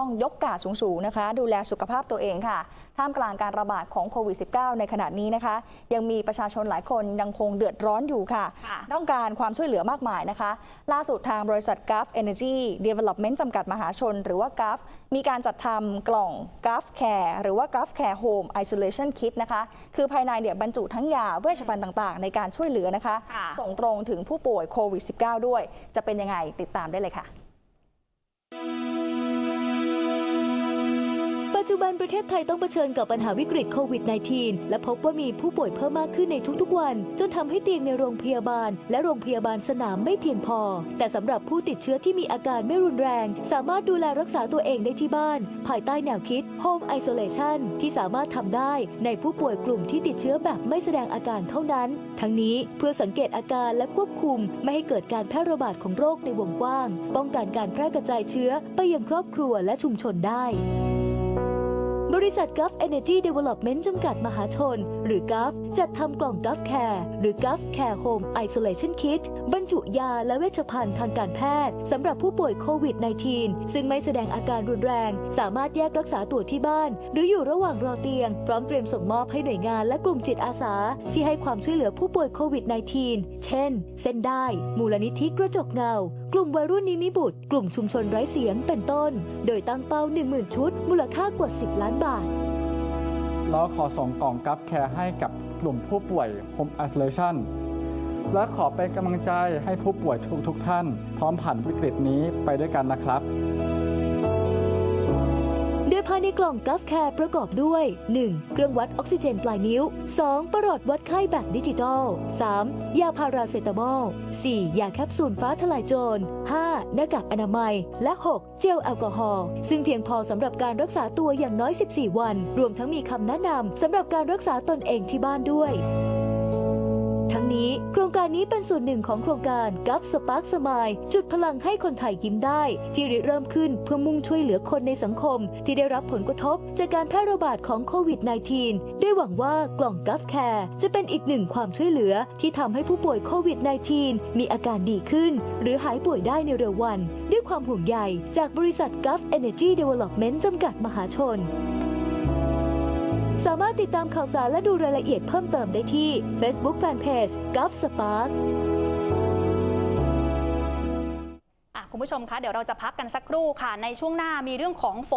ต้องยกกาดสูงๆนะคะ ดูแลสุขภาพตัวเองค่ะ ท่ามกลางการระบาดของโควิด -19 ในขณะนี้นะคะ ยังมีประชาชนหลายคนยังคงเดือดร้อนอยู่ค่ะค่ะต้องการความช่วยเหลือมากมายนะคะ ล่าสุดทางบริษัท Gulf Energy Development จำกัดมหาชน หรือว่า Gulf มีการจัดทำกล่อง Gulf Care หรือว่า Gulf Care Home Isolation Kit นะคะ คือภายในเนี่ยบรรจุทั้งยาเวชภัณฑ์ต่างๆ ในการช่วยเหลือนะคะค่ะส่งตรงถึงผู้ป่วยโควิด -19 ด้วย จะเป็นยังไงติดตามได้เลยค่ะ ปัจจุบันประเทศไทยต้องเผชิญกับปัญหาวิกฤตโควิด -19 และพบว่ามีผู้ป่วยเพิ่มมากขึ้นในทุกๆวัน จนทำให้เตียงในโรงพยาบาล และโรงพยาบาลสนามไม่เพียงพอ แต่สำหรับผู้ติดเชื้อที่มีอาการไม่รุนแรง สามารถดูแลรักษาตัวเองได้ที่บ้าน ภายใต้แนวคิด Home Isolation ที่สามารถทำได้ในผู้ป่วยกลุ่มที่ติดเชื้อแบบไม่แสดงอาการเท่านั้น ทั้งนี้เพื่อสังเกตอาการและควบคุม ไม่ให้เกิดการแพร่ระบาดของโรคในวงกว้าง ป้องกันการแพร่กระจายเชื้อไปยังครอบครัวและชุมชนได้ ริษัท Gulf Energy Development จำกัดมหาชน หรือ Gulf จัดทำกล่อง Gulf Care หรือ Gulf Care Home Isolation Kit บรรจุยาและเวชภัณฑ์ทางการแพทย์สำหรับผู้ป่วยโควิด -19 ซึ่งไม่แสดงอาการรุนแรง สามารถแยกรักษาตัวที่บ้าน หรืออยู่ระหว่างรอเตียง พร้อมเตรียมส่งมอบให้หน่วยงานและกลุ่มจิตอาสา ที่ให้ความช่วยเหลือผู้ป่วยโควิด -19 เช่น เส้นได้ มูลนิธิกระจกเงา กลุ่มวัยรุ่นนิมิบุตร กลุ่มชุมชนไร้เสียงเป็นต้น โดยตั้งเป้า 10,000 ชุด มูลค่ากว่า 10 ล้านบาทเราขอส่งกล่องกัฟแคร์ให้กับกลุ่มผู้ป่วย Home Isolation และขอเป็นกำลังใจให้ผู้ป่วยทุกทุกๆท่าน พร้อมผ่านวิกฤตนี้ไปด้วยกันนะครับ ยภายในกล่องกัฟแคร์ประกอบด้วย 1. เครื่องวัดออกซิเจนปลายนิ้ว 2. ประหลอดวัดไข้แบบดิจิตอล 3. ยาพาราเซตามอล 4. ยาแคปซูลฟ้าทลายโจร 5. หน้ากากอนามัย และ 6. เจลแอลกอฮอล์ ซึ่งเพียงพอสำหรับการรักษาตัวอย่างน้อย 14 วัน รวมทั้งมีคำแนะนำสำหรับการรักษาตนเองที่บ้านด้วย ทั้งนี้โครงการนี้เป็นส่วนหนึ่งของโครงการกับสปาร์คสมายจุดพลังให้คนไทยยิ้มได้ ที่ริเริ่มขึ้นเพื่อมุ่งช่วยเหลือคนในสังคม ที่ได้รับผลกระทบจากการแพร่ระบาดของโควิด -19 ด้วยหวังว่ากล่องกัฟแคร์จะเป็นอีกหนึ่งความช่วยเหลือ ที่ทำให้ผู้ป่วยโควิด -19 มีอาการดีขึ้น หรือหายป่วยได้ในเร็ววัน ด้วยความห่วงใยจากบริษัท Gulf Energy Development จำกัดมหาชน สามารถติดตามข่าวสารและดูรายละเอียดเพิ่มเติมได้ที่ Facebook Fanpage g o v Spark คุณผู้ชมคะเดี๋ยวเราจะพักกันสักครู่ค่ะ ในช่วงหน้ามีเรื่องของฝน